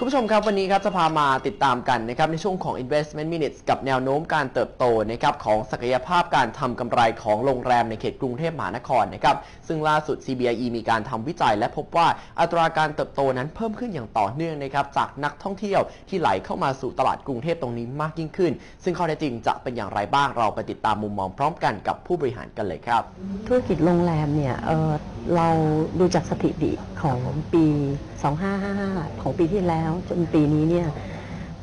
คุณผู้ชมครับ วันนี้ครับจะพามาติดตามกันนะครับในช่วงของ investment minutes กับแนวโน้มการเติบโตนะครับของศักยภาพการทำกำไรของโรงแรมในเขตกรุงเทพมหานครนะครับซึ่งล่าสุด CBIE มีการทำวิจัย และพบว่าอัตราการเติบโตนั้นเพิ่มขึ้นอย่างต่อเนื่องนะครับจากนักท่องเที่ยวที่ไหลเข้ามาสู่ตลาดกรุงเทพตรงนี้มากยิ่งขึ้น ซึ่งข้อเท็จจริงจะเป็นอย่างไรบ้างเราไปติดตามมุมมองพร้อมกันกับผู้บริหารกันเลยครับ ธุรกิจโรงแรมเนี่ยเเราดูจากสถิติของปี2555 ของปีที่แล้ว จนปีนี้เนี่ย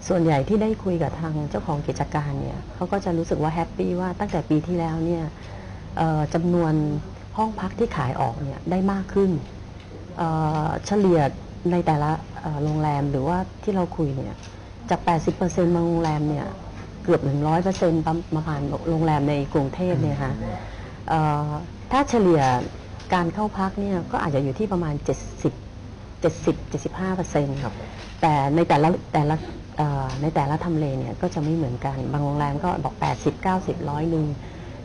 ส่วนใหญ่ที่ได้คุยกับทางเจ้าของกิจการเนี่ยเขาก็จะรู้สึกว่าแฮปปี้ว่าตั้งแต่ปีที่แล้วเนี่ยจำนวนห้องพักที่ขายออกเนี่ยได้มากขึ้นเฉลี่ยในแต่ละโรงแรมหรือว่าที่เราคุยเนี่ยจาก 80%บางโรงแรมเนี่ยเกือบ 100%ประมาณโรงแรมในกรุงเทพเนี่ยค่ะเอ่อถ้าเฉลี่ยการเข้าพักเนี่ยก็อาจจะอยู่ที่ประมาณ 70 70 75เปอร์เซ็นต์ครับ แต่ในแต่ละแต่ละเอ่อในแต่ละทำเลเนี่ยก็จะไม่เหมือนกัน บางโรงแรมก็บอก 80 90ร้อยหนึ่ง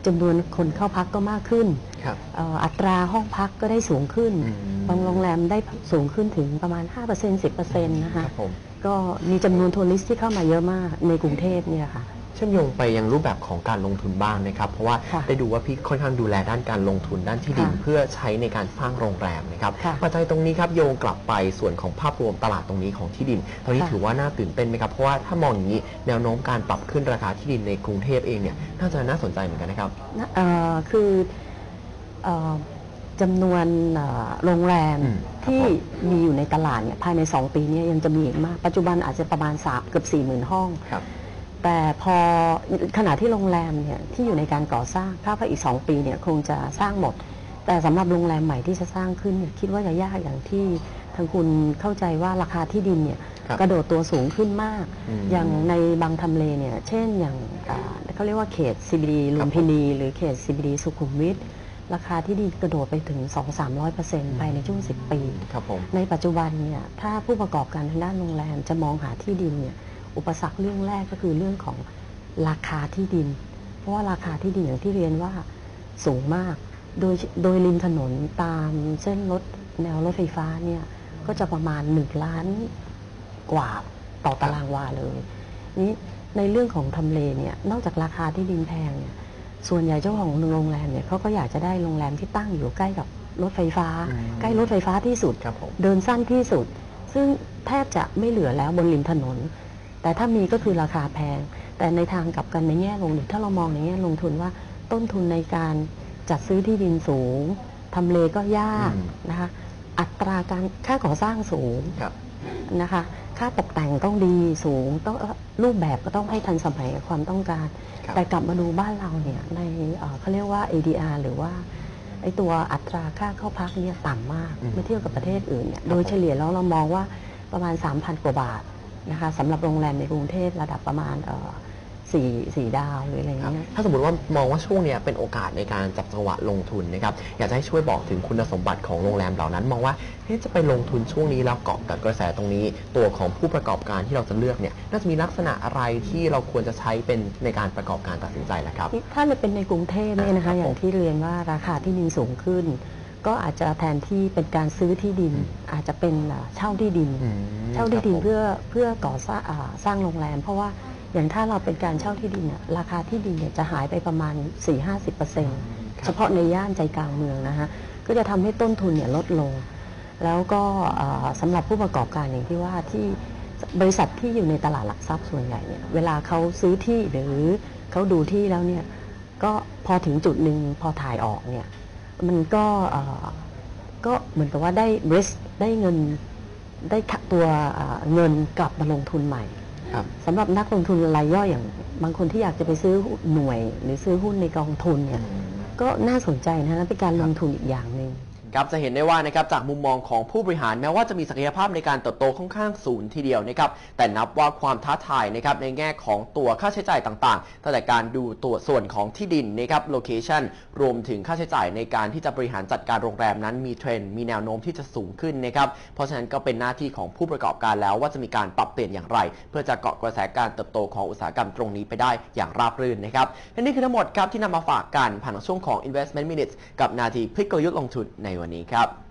จำนวนคนเข้าพักก็มากขึ้นครับ เอ่ออัตราห้องพักก็ได้สูงขึ้น อืม บางโรงแรมได้สูงขึ้นถึงประมาณ 5% 10%นะคคะ รับผม ก็มีจำนวนทัวริสต์ที่เข้ามาเยอะมากในกรุงเทพเนี่ยค่ะเชื่อมโยงไปยังรูปแบบของการลงทุนบ้างนะครับ เพราะว่าค่ะได้ดูว่าพี่ค่อนข้างดูแลด้านการลงทุนด้านที่ดินค่ะเพื่อใช้ในการสร้างโรงแรมนะครับค่ะปัจจัยตรงนี้ครับโยงกลับไปส่วนของภาพรวมตลาดตรงนี้ของที่ดิน ตอนนี้ค่ะ ถือว่าน่าตื่นเต้นไหมครับเพราะว่าถ้ามองอย่างนี้แนวโน้มการปรับขึ้นราคาที่ดินในกรุงเทพเองเนี่ยน่าจะน่าสนใจเหมือนกันนะครับ นะเอ่อคือเอ่อจำนวนเอ่อโรงแรมอืมครับที่ผมมีอยู่ในตลาดเนี่ยภายใน 2 ปีเนี้ยังจะมีอีกมาก ปัจจุบันอาจจะประมาณสามเกือบ4 0,000 ห้อง ครับ แต่พอขณะที่โรงแรมเนี่ยที่อยู่ในการก่อสร้างคาดว่าอีก 2 ปีเนี่ยคงจะสร้างหมด แต่สำหรับโรงแรมใหม่ที่จะสร้างขึ้นเนี่ยคิดว่าจะยากอย่างที่ทางคุณเข้าใจว่าราคาที่ดินเนี่ยครับกระโดดตัวสูงขึ้นมากอืมอย่างในบางทำเลเนี่ยเช่นอย่างอ่าเขาเรียกว่าเขต CBD ลุมพินี หรือเขต CBD สุขุมวิทราคาที่ดินกระโดดไปถึง 2-300%ภายในช่วง 10 ปีครับผมในปัจจุบันเนี่ยถ้าผู้ประกอบการทางด้านโรงแรมจะมองหาที่ดินเนี่ย อุปสรรคเรื่องแรกก็คือเรื่องของราคาที่ดิน เพราะว่าราคาที่ดินอย่างที่เรียนว่าสูงมาก โดยโดยริมถนนตามเส้นรถแนวรถไฟฟ้าเนี่ยก็จะประมาณ1ล้านกว่าต่อตารางวาเลยนี้ในเรื่องของทำเลเนี่ยนอกจากราคาที่ดินแพงเนี่ยส่วนใหญ่เจ้าของโรงแรมเนี่ยเขาก็อยากจะได้โรงแรมที่ตั้งอยู่ใกล้กับรถไฟฟ้าอืมใกล้รถไฟฟ้าที่สุดครับผมเดินสั้นที่สุด ซึ่งแทบจะไม่เหลือแล้วบนริมถนน แต่ถ้ามีก็คือราคาแพง แต่ในทางกลับกันในแง่ลงทุนถ้าเรามองในแง่ลงทุนว่าต้นทุนในการจัดซื้อที่ดินสูงทำเลก็ยากอืมนะคะ อัตราการค่าก่อสร้างสูงครับนะคะ ค่าตกแต่งต้องดีสูงต้องเอ่อรูปแบบก็ต้องให้ทันสมัยกับความต้องการครับแต่กลับมาดูบ้านเราเนี่ยในเอ่อเขาเรียกว่า ADR หรือว่าไอตัวอัตราค่าเข้าพักเนี่ยต่ำมากอืมเมื่อเทียบกับประเทศอื่นเนี่ยครับโดยเฉลี่ยแล้วเรามองว่าประมาณ 3,000 กว่าบาท นะคะสำหรับโรงแรมในกรุงเทพระดับประมาณเอ่อสี่สี่ดาวหรืออะไรครับเงี้ย ถ้าสมมติว่ามองว่าช่วงเนี้ยเป็นโอกาสในการจับจังหวะลงทุนนะครับอยากจะให้ช่วยบอกถึงคุณสมบัติของโรงแรมเหล่านั้น มองว่าเฮ้ยจะไปลงทุนช่วงนี้แล้วเกาะกับกระแสตรงนี้ ตัวของผู้ประกอบการที่เราจะเลือกเนี่ยน่าจะมีลักษณะอะไรที่เราควรจะใช้เป็นในการประกอบการตัดสินใจล่ะครับ ถ้าเราเป็นในกรุงเทพเนี่ยนะครัคะบอย่างที่เรียนว่าราคาที่ดินสูงขึ้น ก็อาจจะแทนที่เป็นการซื้อที่ดิน อาจจะเป็นอ่าเช่าที่ดินอืมเช่าที่ดินครับผมเพื่อเพื่อก่อสร้างอ่าสร้างโรงแรม เพราะว่าอย่างถ้าเราเป็นการเช่าที่ดินเนี่ยราคาที่ดินเนี่ยจะหายไปประมาณ 4-50%เฉพาะในย่านใจกลางเมืองนะคะก็จะทำให้ต้นทุนเนี่ยลดลง แล้วก็อ่าสำหรับผู้ประกอบการอย่างที่ว่าที่บริษัทที่อยู่ในตลาดหลักทรัพย์ส่วนใหญ่เนี่ยเวลาเขาซื้อที่หรือเขาดูที่แล้วเนี่ยก็พอถึงจุดหนึ่งพอถ่ายออกเนี่ย มันก็อ่าก็เหมือนกับว่าได้ risk ได้เงินได้ตัวอ่าเงินกลับมาลงทุนใหม่ครับสำหรับนักลงทุนรายย่อยอย่าง บางคนที่อยากจะไปซื้อหน่วย หรือซื้อหุ้นในกองทุนเนี่ยก็น่าสนใจนะและเป็นการลงทุนอีกอย่างหนึ่ง ครับจะเห็นได้ว่านะครับจากมุมมองของผู้บริหารแม้ว่าจะมีศักยภาพในการเติบโตค่อนข้างสูงทีเดียวนะครับแต่นับว่าความท้าทายนะครับในแง่ของตัวค่าใช้จ่ายต่างๆตั้งแต่การดูตัวส่วนของที่ดินนะครับโลเคชันรวมถึงค่าใช้จ่ายในการที่จะบริหารจัดการโรงแรมนั้นมีเทรนด์มีแนวโน้มที่จะสูงขึ้นนะครับเพราะฉะนั้นก็เป็นหน้าที่ของผู้ประกอบการแล้วว่าจะมีการปรับเปลี่ยนอย่างไร เพื่อจะเกาะกระแสการเติบโตของอุตสาหกรรมตรงนี้ไปได้อย่างราบรื่นนะครับและนี่คือทั้งหมดครับที่นำมาฝากกันผ่านช่วงของ investment minutes กับนาทีพลิกกลยุทธ์ลงทุนในวันนี้ครับ